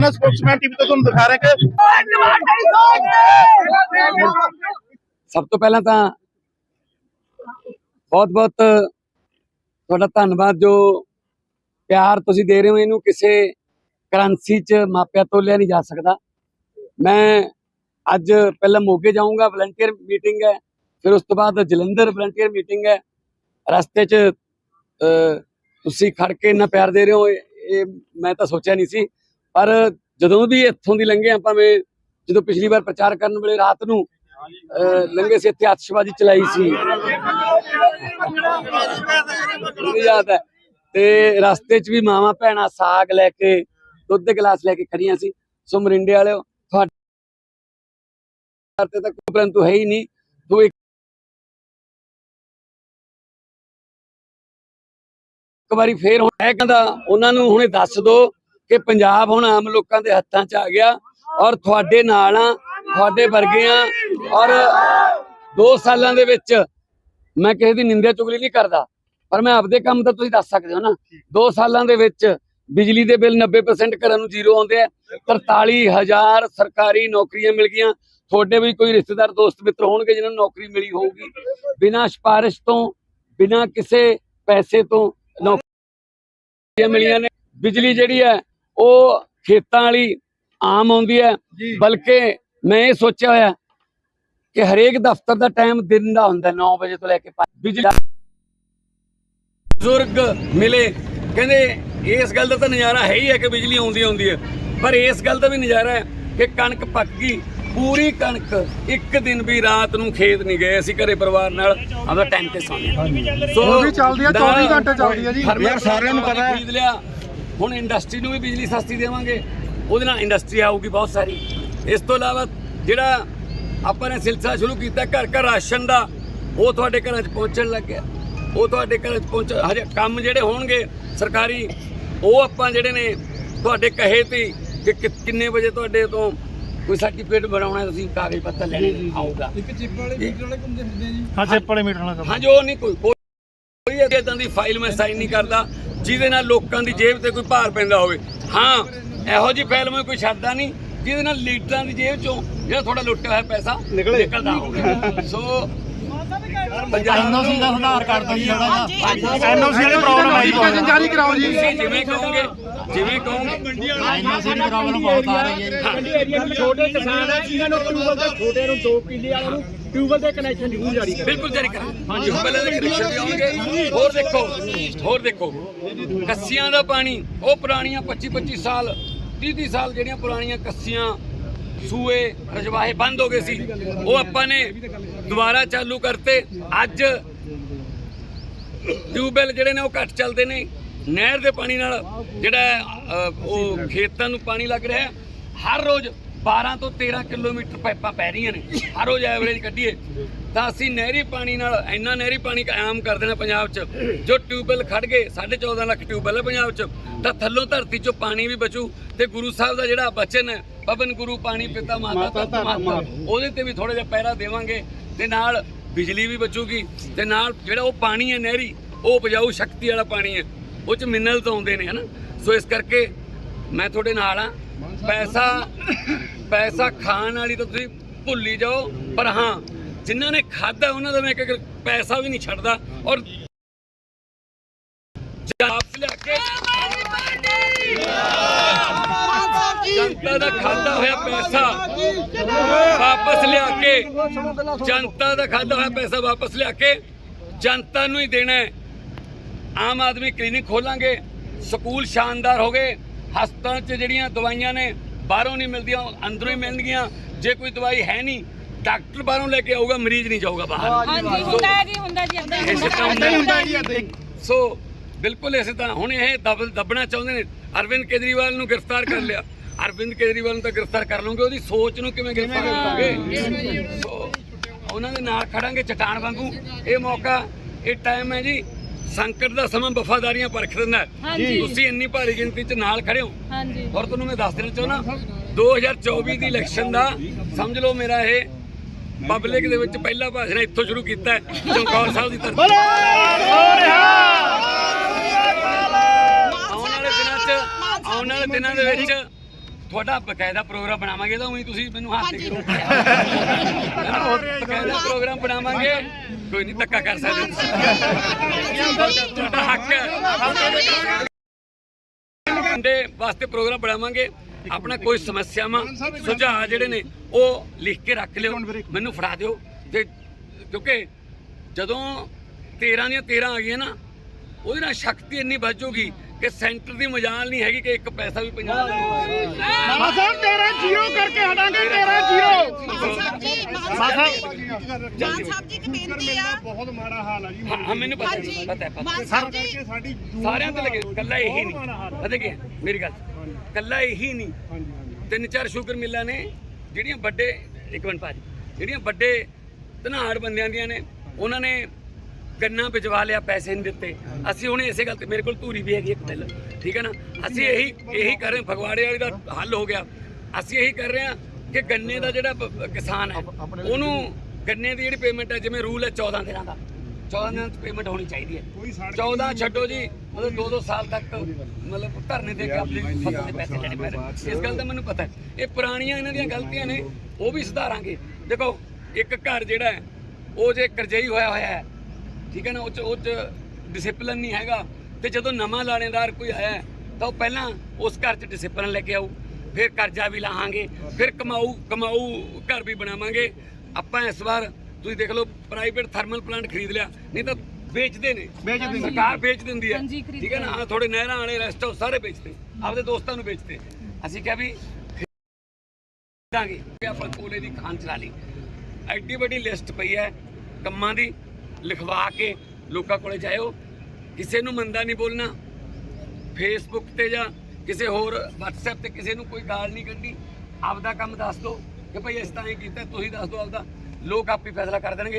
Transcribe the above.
ਮੈਂ Spokesman TV ਤੋਂ ਤੁਹਾਨੂੰ ਦਿਖਾ ਰਿਹਾ ਕਿ ਸਭ ਤੋਂ ਪਹਿਲਾਂ ਤਾਂ ਬਹੁਤ ਬਹੁਤ ਤੁਹਾਡਾ ਧੰਨਵਾਦ ਜੋ ਪਿਆਰ ਤੁਸੀਂ ਦੇ ਰਹੇ ਹੋ ਇਹਨੂੰ ਕਿਸੇ ਕਰੰਸੀ 'ਚ ਮਾਪਿਆ ਤੋਲਿਆ ਨਹੀਂ ਜਾ ਸਕਦਾ। ਮੈਂ ਅੱਜ ਪਹਿਲਾਂ ਮੋਗੇ ਜਾਊਂਗਾ ਵਲੰਟੀਅਰ ਮੀਟਿੰਗ ਹੈ ਫਿਰ ਉਸ ਤੋਂ ਬਾਅਦ ਜਲੰਧਰ ਵਲੰਟੀਅਰ ਮੀਟਿੰਗ ਹੈ। ਰਸਤੇ 'ਚ ਅਹ, ਤੁਸੀਂ ਖੜ ਕੇ ਇੰਨਾ ਪਿਆਰ ਦੇ ਰਹੇ ਹੋ ਇਹ ਮੈਂ ਤਾਂ ਸੋਚਿਆ ਨਹੀਂ ਸੀ। ਪਰ ਜਦੋਂ ਵੀ ਇੱਥੋਂ ਦੀ ਲੰਘੇ ਆਪਾਂ ਮੈਂ ਜਦੋਂ ਪਿਛਲੀ ਵਾਰ ਪ੍ਰਚਾਰ ਕਰਨ ਵੇਲੇ ਰਾਤ ਨੂੰ ਲੰਘੇ ਸੀ, ਇੱਥੇ ਆਤਿਸ਼ਬਾਜ਼ੀ ਚਲਾਈ ਸੀ। ਯਾਦ ਹੈ। ਤੇ ਰਸਤੇ 'ਚ ਵੀ ਮਾਵਾਂ ਭੈਣਾਂ ਸਾਗ ਲੈ ਕੇ, ਦੁੱਧ ਦੇ ਗਲਾਸ ਲੈ ਕੇ ਖੜੀਆਂ ਸੀ। ਸੋ ਮਰਿੰਡੇ ਵਾਲਿਓ, ਤੁਹਾਡੇ ਤਾਂ ਕੋਈ ਪਰੰਤੂ ਹੈ ਹੀ ਨਹੀਂ। ਤੂੰ ਇੱਕ ਇੱਕ ਵਾਰੀ ਫੇਰ ਹੁਣ ਇਹ ਕਹਿੰਦਾ, ਉਹਨਾਂ ਨੂੰ ਹੁਣੇ ਦੱਸ ਦੋ। ਕਿ ਪੰਜਾਬ ਹੁਣ ਆਮ ਲੋਕਾਂ ਦੇ ਹੱਥਾਂ 'ਚ ਆ ਗਿਆ ਔਰ ਤੁਹਾਡੇ ਨਾਲ ਆ, ਤੁਹਾਡੇ ਵਰਗੇ ਆ ਔਰ 2 ਸਾਲਾਂ ਦੇ ਵਿੱਚ ਮੈਂ ਕਿਸੇ ਦੀ ਨਿੰਦਿਆ ਚੁਗਲੀ ਨਹੀਂ ਕਰਦਾ, ਪਰ ਮੈਂ ਆਪਦੇ ਕੰਮ ਤਾਂ ਤੁਸੀਂ ਦੱਸ ਸਕਦੇ ਹੋ ਨਾ। 2 ਸਾਲਾਂ ਦੇ ਵਿੱਚ ਬਿਜਲੀ ਦੇ ਬਿੱਲ 90% ਘਰਾਂ ਨੂੰ ਜ਼ੀਰੋ ਆਉਂਦੇ ਆ 43000 ਸਰਕਾਰੀ ਨੌਕਰੀਆਂ ਮਿਲ ਗਈਆਂ। ਤੁਹਾਡੇ ਵੀ ਕੋਈ ਰਿਸ਼ਤੇਦਾਰ, ਦੋਸਤ, ਮਿੱਤਰ ਹੋਣਗੇ ਜਿਨ੍ਹਾਂ ਨੂੰ ਨੌਕਰੀ ਮਿਲੀ ਹੋਊਗੀ। ਬਿਨਾਂ ਸਿਫਾਰਿਸ਼ ਤੋਂ, ਬਿਨਾਂ ਕਿਸੇ ਪੈਸੇ ਤੋਂ ਨੌਕਰੀਆਂ ਮਿਲੀਆਂ ਨੇ। ਬਿਜਲੀ ਜਿਹੜੀ ਹੈ ਉਹ ਖੇਤਾਂ ਵਾਲੀ ਆਮ ਆਉਂਦੀ ਹੈ ਬਲਕਿ ਮੈਂ ਇਹ ਸੋਚਿਆ ਹੋਇਆ ਕਿ ਹਰੇਕ ਦਫ਼ਤਰ ਦਾ ਟਾਈਮ ਦਿਨ ਦਾ ਹੁੰਦਾ 9 ਵਜੇ ਤੋਂ ਲੈ ਕੇ 5 ਬਿਜਲੀ ਬਜ਼ੁਰਗ ਮਿਲੇ ਕਹਿੰਦੇ ਇਸ ਗੱਲ ਦਾ ਤਾਂ ਨਜ਼ਾਰਾ ਹੈ ਹੀ ਹੈ ਕਿ ਬਿਜਲੀ ਆਉਂਦੀ ਆਉਂਦੀ ਹੈ ਪਰ ਇਸ ਗੱਲ ਦਾ ਵੀ ਨਜ਼ਾਰਾ ਹੈ ਕਿ ਕਣਕ ਪੱਕ ਗਈ ਪੂਰੀ ਕਣਕ ਇੱਕ ਦਿਨ ਵੀ ਰਾਤ ਨੂੰ ਖੇਤ ਨਹੀਂ ਗਏ ਅਸੀਂ ਘਰੇ ਪਰਿਵਾਰ ਨਾਲ ਆਪਦਾ ਟਾਈਮ ਤੇ ਸੌਂਦੇ ਸੋ ਉਹ ਵੀ ਚੱਲਦੀ ਆ, 24 ਘੰਟੇ ਚੱਲਦੀ ਆ ਜੀ। ਯਾਰ ਸਾਰਿਆਂ ਨੂੰ ਪਤਾ ਹੈ। ਖਰੀਦ ਲਿਆ। ਹੁਣ ਇੰਡਸਟਰੀ ਨੂੰ ਵੀ ਬਿਜਲੀ ਸਸਤੀ ਦੇਵਾਂਗੇ ਉਹਦੇ ਨਾਲ ਇੰਡਸਟਰੀ ਆਊਗੀ ਬਹੁਤ ਸਾਰੀ। ਇਸ ਤੋਂ ਇਲਾਵਾ ਜਿਹੜਾ ਆਪਾਂ ਨੇ ਸਿਲਸਿਲਾ ਸ਼ੁਰੂ ਕੀਤਾ ਘਰ ਘਰ ਰਾਸ਼ਨ ਦਾ ਉਹ ਤੁਹਾਡੇ ਘਰਾਂ 'ਚ ਪਹੁੰਚਣ ਲੱਗ ਗਿਆ। ਉਹ ਤੁਹਾਡੇ ਘਰਾਂ 'ਚ ਪਹੁੰਚ ਹਜੇ ਕੰਮ ਜਿਹੜੇ ਹੋਣਗੇ ਸਰਕਾਰੀ ਉਹ ਆਪਾਂ ਜਿਹੜੇ ਨੇ ਤੁਹਾਡੇ ਕਹੇ ਤੇ ਕਿ ਕਿੰਨੇ ਵਜੇ ਤੁਹਾਡੇ ਤੋਂ ਕੋਈ ਸਰਟੀਫਿਕੇਟ ਬਣਾਉਣਾ ਤੁਸੀਂ ਕਾਗਜ਼ ਪੱਤਰ ਲੈਣੇ ਆਊਗਾ। ਇੱਕ ਚਿੱਪ ਵਾਲੇ ਮੀਟਰ ਵਾਲੇ ਘੁੰਮਦੇ ਫਿਰਦੇ ਆ ਜੀ। ਹਾਂ ਚਿੱਪ ਵਾਲੇ ਮੀਟਰ ਨਾਲ ਹਾਂ ਜੋ ਨਹੀਂ ਕੋਈ ਕੋਈ ਕੋਈ ਇਦਾਂ ਦੀ ਫਾਈਲ ਮੈਂ ਸਾਈਨ ਨਹੀਂ ਕਰਦਾ। ਜਿਹਦੇ ਨਾਲ ਲੋਕਾਂ ਦੀ ਜੇਬ ਤੇ ਕੋਈ ਭਾਰ ਪੈਂਦਾ ਹੋਵੇ। ਹਾਂ ਇਹੋ ਜੀ ਫਾਈਲ ਮੈਂ ਕੋਈ ਛੱਡਦਾ ਨਹੀਂ ਜਿਹਦੇ ਨਾਲ ਲੀਡਰਾਂ ਦੀ ਜੇਬ ਚੋਂ ਜਿਹੜਾ ਥੋੜਾ ਲੁੱਟਿਆ ਹੋਇਆ ਪੈਸਾ ਨਿਕਲਦਾ ਹੋਵੇ। ਸੋ ਪੰਜਾਬ ਐਨਓਸੀ ਦਾ ਸੁਧਾਰ ਕਰ ਦੋ ਜੀ ਥੋੜਾ ਜਿਹਾ। ਐਨਓਸੀ ਵਾਲੀ ਪ੍ਰੋਬਲਮ ਆਈ ਨੋਟੀਫਿਕੇਸ਼ਨ ਜਾਰੀ ਕਰਾਓ ਜੀ। ਤੁਸੀਂ ਜਿਵੇਂ ਕਹੋਗੇ ਜਿਵੇਂ ਕਹੋਗੇ। ਐਨਓਸੀ ਦੀ ਪ੍ਰੋਬਲਮ ਬਹੁਤ ਆ ਰਹੀ ਹੈ ਛੋਟੇ ਕਿਸਾਨ ਆ ਜਿਨ੍ਹਾਂ ਨੂੰ ਛੋਟੇ ਨੂੰ 2 ਕਿੱਲੇ ਵਾਲਿਆਂ ਨੂੰ ਟਿਊਬਲ ਦੇ ਕਨੈਕਸ਼ਨ ਜ਼ਰੂਰ ਜਾਰੀ ਕਰੋ ਬਿਲਕੁਲ ਜਾਰੀ ਹਾਂਜੀ। ਪਹਿਲੇ ਦੇ ਕਨੈਕਸ਼ਨ ਵੀ ਆਉਣਗੇ। ਹੋਰ ਦੇਖੋ ਹੋਰ ਦੇਖੋ। ਕੱਸੀਆਂ ਦਾ ਪਾਣੀ ਉਹ ਪੁਰਾਣੀਆਂ 25 25 ਸਾਲ 30 30 ਸਾਲ ਜਿਹੜੀਆਂ ਪੁਰਾਣੀਆਂ ਕੱਸੀਆਂ ਸੂਏ ਰਜਵਾਹੇ ਬੰਦ ਹੋ ਗਏ ਸੀ ਉਹ ਆਪਾਂ ਨੇ ਦੁਬਾਰਾ ਚਾਲੂ ਕਰਤੇ। ਅੱਜ ਟਿਊਬਵੈਲ ਜਿਹੜੇ ਨੇ ਉਹ ਘੱਟ ਚੱਲਦੇ ਨੇ। ਨਹਿਰ ਦੇ ਪਾਣੀ ਨਾਲ ਜਿਹੜਾ ਉਹ ਖੇਤਾਂ ਨੂੰ ਪਾਣੀ ਲੱਗ ਰਿਹਾ। ਹਰ ਰੋਜ਼ 12 ਤੋਂ 13 ਕਿਲੋਮੀਟਰ ਪਾਈਪਾਂ ਪੈ ਰਹੀਆਂ ਨੇ। ਹਰ ਰੋਜ਼ ਐਵਰੇਜ ਕੱਢੀਏ। ਤਾਂ ਅਸੀਂ ਨਹਿਰੀ ਪਾਣੀ ਨਾਲ ਇੰਨਾ ਨਹਿਰੀ ਪਾਣੀ ਕਾਇਮ ਕਰ ਦੇਣਾ ਪੰਜਾਬ 'ਚ। ਜੋ ਟਿਊਬਵੈਲ ਖੜ ਗਏ 14.5 ਲੱਖ ਟਿਊਬਵੈਲ ਹੈ ਪੰਜਾਬ 'ਚ। ਤਾਂ ਥੱਲੋਂ ਧਰਤੀ 'ਚੋਂ ਪਾਣੀ ਵੀ ਬਚੂ ਤੇ ਗੁਰੂ ਸਾਹਿਬ ਦਾ ਜਿਹੜਾ ਬਚਨ ਹੈ ਪਵਨ ਗੁਰੂ ਪਾਣੀ ਪਿਤਾ ਮਾਤਾ ਧਰਤ ਮਾਤਾ। ਉਹਦੇ ਤੇ ਵੀ ਥੋੜਾ ਜਿਹਾ ਪਹਿਰਾ ਦੇਵਾਂਗੇ ਤੇ ਨਾਲ ਬਿਜਲੀ ਵੀ ਬਚੂਗੀ ਤੇ ਨਾਲ ਜਿਹੜਾ ਉਹ ਪਾਣੀ ਹੈ ਨਹਿਰੀ ਉਹ ਉਪਜਾਊ ਸ਼ਕਤੀ ਵਾਲਾ ਪਾਣੀ ਹੈ। ਉਹ ਚ ਮਿਨਰਲ ਤਾਂ ਆਉਂਦੇ ਨੇ ਹਨਾ? ਸੋ ਇਸ ਕਰਕੇ ਮੈਂ ਤੁਹਾਡੇ ਨਾਲ ਆ ਪੈਸਾ ਪੈਸਾ ਖਾਣ ਵਾਲੀ ਤਾਂ ਤੁਸੀਂ ਭੁੱਲੀ ਜਾਓ, ਪਰ ਹਾਂ, ਜਿਨ੍ਹਾਂ ਨੇ ਖਾਦਾ ਉਹਨਾਂ ਦਾ ਮੈਂ ਇੱਕ ਪੈਸਾ ਵੀ ਨਹੀਂ ਛੱਡਦਾ। ਔਰ ਵਾਪਸ ਲਿਆ ਕੇ ਜਨਤਾ ਦਾ ਖਾਦਾ ਹੋਇਆ ਪੈਸਾ ਵਾਪਸ ਲਿਆ ਕੇ, ਜਨਤਾ ਦਾ ਖਾਦਾ ਹੋਇਆ ਪੈਸਾ ਵਾਪਸ ਲਿਆ ਕੇ, ਜਨਤਾ ਨੂੰ ਹੀ ਦੇਣਾ ਹੈ। ਆਮ ਆਦਮੀ ਕਲੀਨਿਕ ਖੋਲਾਂਗੇ, ਸਕੂਲ ਸ਼ਾਨਦਾਰ ਹੋ ਗਏ, ਹਸਪਤਾਲ 'ਚ ਜਿਹੜੀਆਂ ਦਵਾਈਆਂ ਨੇ ਬਾਹਰੋਂ ਨਹੀਂ ਮਿਲਦੀਆਂ ਅੰਦਰੋਂ ਹੀ ਮਿਲਣਗੀਆਂ। ਜੇ ਕੋਈ ਦਵਾਈ ਹੈ ਨਹੀਂ ਡਾਕਟਰ ਬਾਹਰੋਂ ਲੈ ਕੇ ਆਊਗਾ ਮਰੀਜ਼ ਨਹੀਂ ਜਾਊਗਾ ਬਾਹਰ। ਹਾਂਜੀ ਹੁੰਦਾ ਹੈ ਜੀ ਹੁੰਦਾ ਜੀ ਏਦਾਂ ਹੀ ਇਸੇ ਤਰ੍ਹਾਂ ਹੁੰਦਾ ਹੁੰਦਾ ਹੀ। ਸੋ ਬਿਲਕੁਲ ਇਸੇ ਤਰ੍ਹਾਂ। ਹੁਣ ਇਹ ਦਬ ਦੱਬਣਾ ਚਾਹੁੰਦੇ ਨੇ। ਅਰਵਿੰਦ ਕੇਜਰੀਵਾਲ ਨੂੰ ਗ੍ਰਿਫਤਾਰ ਕਰ ਲਿਆ। ਅਰਵਿੰਦ ਕੇਜਰੀਵਾਲ ਨੂੰ ਤਾਂ ਗ੍ਰਿਫਤਾਰ ਕਰ ਲਓਗੇ ਉਹਦੀ ਸੋਚ ਨੂੰ ਕਿਵੇਂ ਗ੍ਰਿਫਤਾਰ ਕਰੋਗੇ? ਉਹਨਾਂ ਦੇ ਨਾਲ ਖੜਾਂਗੇ ਚਟਾਨ ਵਾਂਗੂ। ਇਹ ਮੌਕਾ ਇਹ ਟਾਈਮ ਹੈ ਜੀ। ਸੰਕਟ ਦਾ ਸਮਾਂ ਵਫਾਦਾਰੀਆਂ ਪਰਖ ਦਿੰਦਾ। ਤੁਸੀਂ ਇੰਨੀ ਭਾਰੀ ਗਿਣਤੀ 'ਚ ਨਾਲ ਖੜੇ ਹੋ। ਹਾਂਜੀ। ਔਰ ਤੁਹਾਨੂੰ ਮੈਂ ਦੱਸ ਦੇਣਾ ਚਾਹੁੰਦਾ 2024 ਦੀ ਇਲੈਕਸ਼ਨ ਦਾ ਸਮਝ ਲਓ ਮੇਰਾ ਇਹ ਪਬਲਿਕ ਦੇ ਵਿੱਚ ਪਹਿਲਾ ਭਾਸ਼ਣ ਇੱਥੋਂ ਸ਼ੁਰੂ ਕੀਤਾ ਹੈ ਚਮਕੌਰ ਸਾਹਿਬ ਦੀ ਤਰਫ ਆਉਣ ਵਾਲੇ ਦਿਨਾਂ 'ਚ ਆਉਣ ਵਾਲੇ ਦਿਨਾਂ ਦੇ ਵਿੱਚ ਤੁਹਾਡਾ ਬਕਾਇਦਾ ਪ੍ਰੋਗਰਾਮ ਬਣਾਵਾਂਗੇ ਤਾਂ ਉਹੀ ਤੁਸੀਂ ਮੈਨੂੰ ਹੱਥ ਦੇ ਕੇ ਰੋਕਿਆ ਬਕਾਇਦਾ ਪ੍ਰੋਗਰਾਮ ਬਣਾਵਾਂਗੇ। ਕੋਈ ਨਹੀਂ ਧੱਕਾ ਕਰ ਸਕਦੇ। ਤੁਹਾਡਾ ਹੱਕ। ਹੈ ਦੇ ਵਾਸਤੇ ਪ੍ਰੋਗਰਾਮ ਬਣਾਵਾਂਗੇ। ਆਪਣਾ ਕੋਈ ਸਮੱਸਿਆਵਾਂ ਸੁਝਾਅ ਜਿਹੜੇ ਨੇ ਉਹ ਲਿਖ ਕੇ ਰੱਖ ਲਿਓ। ਮੈਨੂੰ ਫੜਾ ਦਿਓ। ਤੇ ਕਿਉਂਕਿ ਜਦੋਂ 13 ਦੀਆਂ 13 ਆ ਗਈਆਂ ਨਾ ਉਹਦੇ ਨਾਲ ਸ਼ਕਤੀ ਇੰਨੀ ਵੱਜੂਗੀ ਕਿ ਸੈਂਟਰ ਦੀ ਮਜਾਲ ਨਹੀਂ ਹੈਗੀ ਕਿ ਇੱਕ ਪੈਸਾ ਵੀ ਪੰਜਾਬ ਦਾ ਸਾਹਿਬ ਤੇਰਾ ਜੀਰੋ ਕਰਕੇ ਹਟਾਂਗੇ ਤੇਰਾ ਜੀਰੋ ਮਾਨ ਸਾਹਿਬ ਜੀ ਦੀ ਬੇਨਤੀ ਆ। ਬਹੁਤ ਮਾੜਾ ਹਾਲ ਆ ਜੀ। ਹਾਂ ਹਾਂ, ਮੈਨੂੰ ਪਤਾ ਹਾਂਜੀ ਹੈ ਪਤਾ ਹੈ ਪਤਾ ਹੈ। ਮਾਨ ਸਾਹਿਬ ਜੀ। ਕਿ ਸਾਡੀ ਸਾਰਿਆਂ ਤੇ ਲੱਗੇ ਕੱਲਾ ਇਹੀ ਨਹੀਂ। ਪਤਾ ਕੀ? ਮੇਰੀ ਗੱਲ ਕੱਲਾ ਇਹੀ ਨਹੀਂ। ਤਿੰਨ ਚਾਰ ਸ਼ੂਗਰ ਮਿੱਲਾਂ ਨੇ ਜਿਹੜੀਆਂ ਵੱਡੇ ਇੱਕ ਮਿੰਟ ਭਾਜੀ ਜਿਹੜੀਆਂ ਵੱਡੇ ਧਨਾੜ ਬੰਦਿਆਂ ਦੀਆਂ ਨੇ ਉਹਨਾਂ ਨੇ ਗੰਨਾ ਭਿਜਵਾ ਲਿਆ ਪੈਸੇ ਨਹੀਂ ਦਿੱਤੇ। ਅਸੀਂ ਹੁਣ ਇਸੇ ਗੱਲ ਤੇ ਮੇਰੇ ਕੋਲ ਧੂਰੀ ਵੀ ਹੈਗੀ ਇੱਕ ਮਿੱਲ ਠੀਕ ਹੈ ਨਾ? ਅਸੀਂ ਇਹੀ ਇਹੀ ਕਰ ਰਹੇ ਫਗਵਾੜੇ ਵਾਲੀ ਦਾ ਹੱਲ ਹੋ ਗਿਆ। ਅਸੀਂ ਇਹੀ ਕਰ ਰਹੇ ਹਾਂ ਕਿ ਗੰਨੇ ਦਾ ਜਿਹੜਾ ਕਿਸਾਨ ਹੈ ਉਹਨੂੰ ਗੰਨੇ ਦੀ ਜਿਹੜੀ ਪੇਮੈਂਟ ਹੈ ਜਿਵੇਂ ਰੂਲ ਹੈ 14 ਦਿਨਾਂ ਦਾ 14 ਦਿਨਾਂ ਦੀ ਪੇਮੈਂਟ ਹੋਣੀ ਚਾਹੀਦੀ ਹੈ। 14 ਛੱਡੋ ਜੀ ਮਤਲਬ 2-2 ਸਾਲ ਤੱਕ ਮਤਲਬ ਧਰਨੇ ਦੇ ਕੇ ਆਪਣੀ ਫਸਲ ਦੇ ਪੈਸੇ ਲੈਣੇ ਪੈ ਰਹੇ ਇਸ ਗੱਲ ਦਾ ਮੈਨੂੰ ਪਤਾ ਹੈ। ਇਹ ਪੁਰਾਣੀਆਂ ਇਹਨਾਂ ਦੀਆਂ ਗਲਤੀਆਂ ਨੇ ਉਹ ਵੀ ਸੁਧਾਰਾਂਗੇ। ਦੇਖੋ ਇੱਕ ਘਰ ਜਿਹੜਾ ਹੈ ਉਹ ਜੇ ਕਰਜ਼ਈ ਹੋਇਆ ਹੋਇਆ ਹੈ ਠੀਕ ਹੈ ਨਾ ਉਹ ਚ ਉਹ ਚ ਡਿਸਪਲਿਨ ਨਹੀਂ ਹੈਗਾ। ਤੇ ਜਦੋਂ ਨਵਾਂ ਲਾਣੇਦਾਰ ਕੋਈ ਆਇਆ ਤਾਂ ਉਹ ਪਹਿਲਾਂ ਉਸ ਘਰ ਚ ਡਿਸਪਲਿਨ ਲੈ ਕੇ ਆਊ ਫਿਰ ਕਰਜ਼ਾ ਵੀ ਲਾਹਾਂਗੇ ਫਿਰ ਕਮਾਊ ਕਮਾਊ ਘਰ ਵੀ ਬਣਾਵਾਂਗੇ। ਆਪਾਂ ਇਸ ਵਾਰ ਤੁਸੀਂ ਦੇਖ ਲਓ ਪ੍ਰਾਈਵੇਟ ਥਰਮਲ ਪਲਾਂਟ ਖਰੀਦ ਲਿਆ ਨਹੀਂ ਤਾਂ ਵੇਚਦੇ ਨੇ। ਵੇਚਦੇ ਨੇ। ਸਰਕਾਰ ਵੇਚ ਦਿੰਦੀ ਹੈ। ਠੀਕ ਹੈ ਨਾ ਆਹ ਥੋੜੇ ਨਹਿਰਾਂ ਵਾਲੇ ਰੈਸਟ ਹਾਊਸ ਸਾਰੇ ਵੇਚਦੇ ਆਪਦੇ ਦੋਸਤਾਂ ਨੂੰ ਵੇਚਦੇ। ਅਸੀਂ ਕਿਹਾ ਵੀ ਖਰੀਦਾਂਗੇ। ਆਪਾਂ ਕੋਲੇ ਦੀ ਖਾਨ ਚਲਾ ਲਈ। ਐਡੀ ਵੱਡੀ ਲਿਸਟ ਪਈ ਹੈ ਕੰਮਾਂ ਦੀ। ਲਿਖਵਾ ਕੇ ਲੋਕਾਂ ਕੋਲੇ ਜਾਇਓ। ਕਿਸੇ ਨੂੰ ਮੰਦਾ ਨਹੀਂ ਬੋਲਣਾ। ਫੇਸਬੁੱਕ ਤੇ ਜਾਂ ਕਿਸੇ ਹੋਰ WhatsApp ਤੇ ਕਿਸੇ ਨੂੰ ਕੋਈ ਗਾਲ ਨਹੀਂ ਕੱਢੀ ਆਪਦਾ ਕੰਮ ਦੱਸ ਦਿਓ ਕਿ ਭਾਈ ਇਸ ਤਰ੍ਹਾਂ ਹੀ ਕੀਤਾ, ਤੁਸੀਂ ਦੱਸ ਦਿਓ ਆਪਦਾ। ਲੋਕ ਆਪੇ ਫੈਸਲਾ ਕਰ ਦੇਣਗੇ।